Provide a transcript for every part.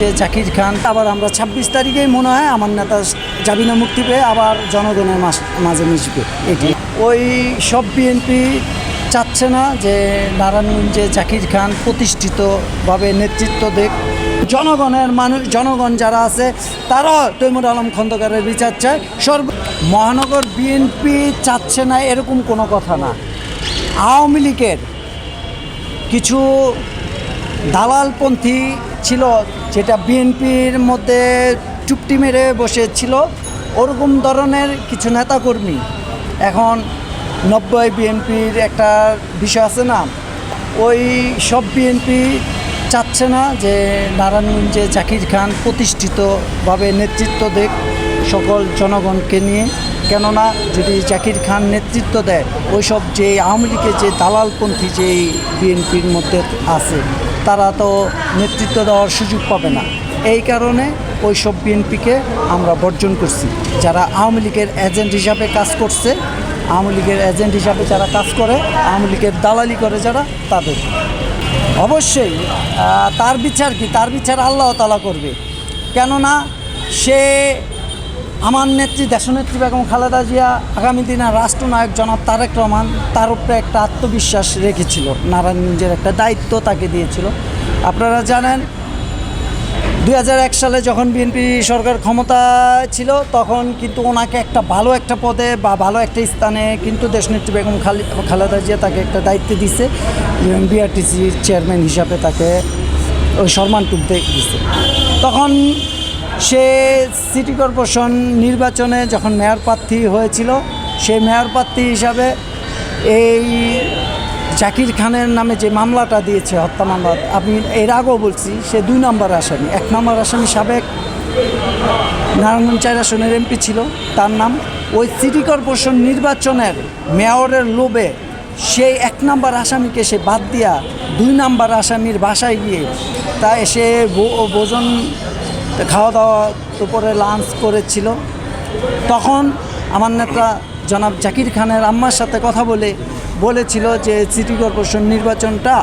জাকির খান, আবার আমরা ছাব্বিশ তারিখেই মনে হয় আমার নেতা জামিনা মুক্তি পেয়ে আবার জনগণের মাঝে মিশবে। এটি ওই সব বিএনপি চাচ্ছে না যে নারায়ণগঞ্জে জাকির খান প্রতিষ্ঠিতভাবে নেতৃত্ব দেখ জনগণের মানুষ, জনগণ যারা আছে তারাও তৈমুর আলম খন্দকারের বিচার চায়। সর্ব, মহানগর বিএনপি চাচ্ছে না এরকম কোনো কথা না। আওয়ামী লীগের কিছু দালালপন্থী ছিল, যেটা বিএনপির মধ্যে চুপটি মেরে বসেছিল, ওরকম ধরনের কিছু নেতাকর্মী। এখন নব্বই বিএনপির একটা বিষয় আছে না, ওই সব বিএনপি চাচ্ছে না যে নারায়ণগঞ্জে জাকির খান প্রতিষ্ঠিতভাবে নেতৃত্ব দেখ সকল জনগণকে নিয়ে। কেননা যদি জাকির খান নেতৃত্ব দেয়, ওইসব যে আওয়ামী লীগের যে দালালপন্থী যে বিএনপির মধ্যে আছে তারা তো নেতৃত্ব দেওয়ার সুযোগ পাবে না। এই কারণে ওই সব বিএনপিকে আমরা বর্জন করছি। যারা আওয়ামী লীগের এজেন্ট হিসাবে কাজ করছে, আওয়ামী লীগের এজেন্ট হিসাবে যারা কাজ করে, আওয়ামী লীগের দালালি করে যারা, তাদের। অবশ্যই তার বিচার কি? তার বিচার আল্লাহ তালা করবে। কেননা সে আমার নেত্রী দেশনেত্রী বেগম খালেদা জিয়া আগামী দিনে রাষ্ট্রনায়ক জনাব তারেক রহমান তার উপরে একটা আত্মবিশ্বাস রেখেছিল। নারায়ণগঞ্জের একটা দায়িত্ব তাকে দিয়েছিল। আপনারা জানেন দু হাজার এক সালে যখন বিএনপি সরকার ক্ষমতা ছিল, তখন কিন্তু ওনাকে একটা ভালো একটা পদে বা ভালো একটা স্থানে কিন্তু দেশনেত্রী বেগম খালি খালেদা জিয়া তাকে একটা দায়িত্ব দিছে। বিআরটিসি চেয়ারম্যান হিসাবে তাকে ওই সম্মানটুক দিছে। তখন সে সিটি কর্পোরেশন নির্বাচনে যখন মেয়র প্রার্থী হয়েছিল সেই মেয়র প্রার্থী হিসাবে এই জাকির খানের নামে যে মামলাটা দিয়েছে, হত্যা মামলা, আমি এর আগেও বলছি, সে দুই নম্বর আসামি এক নম্বর আসামি সাবেক নারায়ণগঞ্জ চার আসনের এমপি ছিল, তার নাম। ওই সিটি কর্পোরেশন নির্বাচনের মেয়রের লোভে সেই এক নম্বর আসামিকে সে বাদ দিয়া দুই নম্বর আসামির বাসায় গিয়ে তা এসে ভো- ভোজন খাওয়া দাওয়া উপরে লাঞ্চ করেছিল। তখন আমার নেতা জনাব জাকির খানের আম্মার সাথে কথা বলে বলেছিল যে সিটি কর্পোরেশন নির্বাচনটা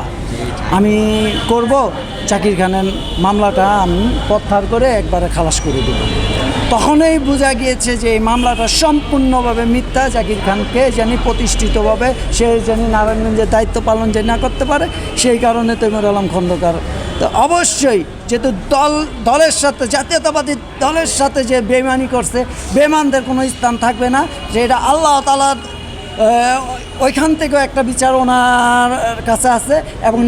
আমি করব, জাকির খানের মামলাটা আমি প্রত্যাহার করে একবারে খালাস করে দেব। তখনই বোঝা গিয়েছে যে এই মামলাটা সম্পূর্ণভাবে মিথ্যা, জাকির খানকে জানি প্রতিষ্ঠিতভাবে, সে জানি নারায়ণগঞ্জের দায়িত্ব পালন যে না করতে পারে, সেই কারণে তৈমুর আলম খন্দকার তো অবশ্যই যেহেতু দল, দলের সাথে, জাতীয়তাবাদী দলের সাথে যে বেমানি করছে বেমানদের কোনো স্থান থাকবে না, যে এটা আল্লাহ তালার ওইখান থেকেও একটা বিচার ওনার কাছে আছে এবং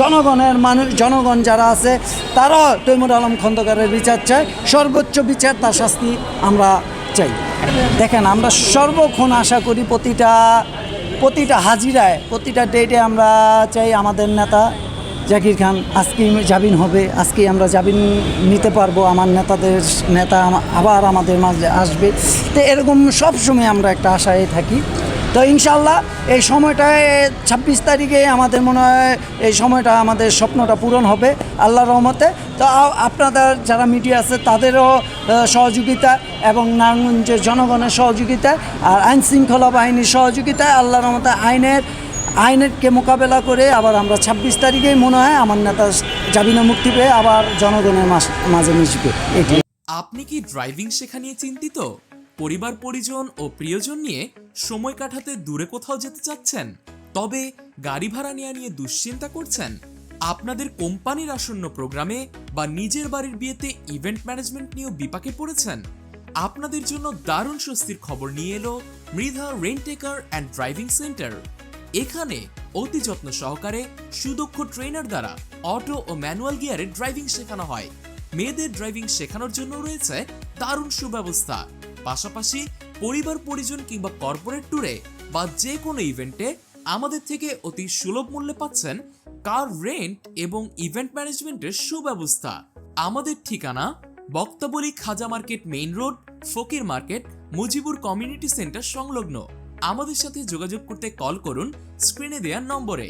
জনগণের মানুষ, জনগণ যারা আছে, তারাও তৈমুর আলম খন্দকারের বিচার চায়। সর্বোচ্চ বিচার তার শাস্তি আমরা চাই। দেখেন, আমরা সর্বক্ষণ আশা করি প্রতিটা প্রতিটা হাজিরায়, প্রতিটা ডেটে আমরা চাই আমাদের নেতা জাকির খান, আজকেই জামিন হবে, আজকেই আমরা জামিন নিতে পারব, আমার নেতাদের, নেতা আবার আমাদের মাঝে আসবে। তো এরকম সব সময় আমরা একটা আশায় থাকি। তো ইনশাল্লাহ এই সময়টায় ছাব্বিশ তারিখে আমাদের মনে হয় এই সময়টা আমাদের স্বপ্নটা পূরণ হবে আল্লাহ রহমতে। তো আপনাদের যারা মিডিয়া আছে, তাদেরও সহযোগিতা এবং নারায়ণগঞ্জের জনগণের সহযোগিতা আর আইন শৃঙ্খলা বাহিনীর সহযোগিতায় আল্লাহ রহমতে আইনের আইনেরকে মোকাবেলা করে আবার আমরা ছাব্বিশ তারিখেই মনে হয় আমার নেতা জামিনা মুক্তি পেয়ে আবার জনগণের মাঝে মিশবে। এটি। আপনি কি ড্রাইভিং শেখা নিয়ে চিন্তিত? পরিবার, পরিজন ও প্রিয়জন নিয়ে সময় কাটাতে দূরে কোথাও যেতে চাচ্ছেন? তবে গাড়ি ভাড়া নেওয়া নিয়ে দুশ্চিন্তা করছেন? আপনাদের কোম্পানির আসন্ন প্রোগ্রামে বা নিজের বাড়ির বিয়েতে ইভেন্ট ম্যানেজমেন্ট নিয়েও বিপাকে পড়েছেন? আপনাদের জন্য দারুণ স্বস্তির খবর নিয়ে এলো Mridha rent a car and driving centre. এখানে অতি যত্ন সহকারে সুদক্ষ ট্রেনার দ্বারা অটো ও ম্যানুয়াল গিয়ারে ড্রাইভিং শেখানো হয়। মেয়েদের ড্রাইভিং শেখানোর জন্য রয়েছে দারুণ সুব্যবস্থা। পাশাপাশি পরিবার, পরিজন কিংবা কর্পোরেট ট্যুরে বা যে কোনো ইভেন্টে আমাদের থেকে অতি সুলভ মূল্যে পাচ্ছেন কার রেন্ট এবং ইভেন্ট ম্যানেজমেন্টের সুব্যবস্থা। আমাদের ঠিকানা Baktaboli Khaja market main road, Fakir market, Mujibur community centre সংলগ্ন। আমাদের সাথে যোগাযোগ করতে কল করুন স্ক্রিনে দেওয়ার নম্বরে।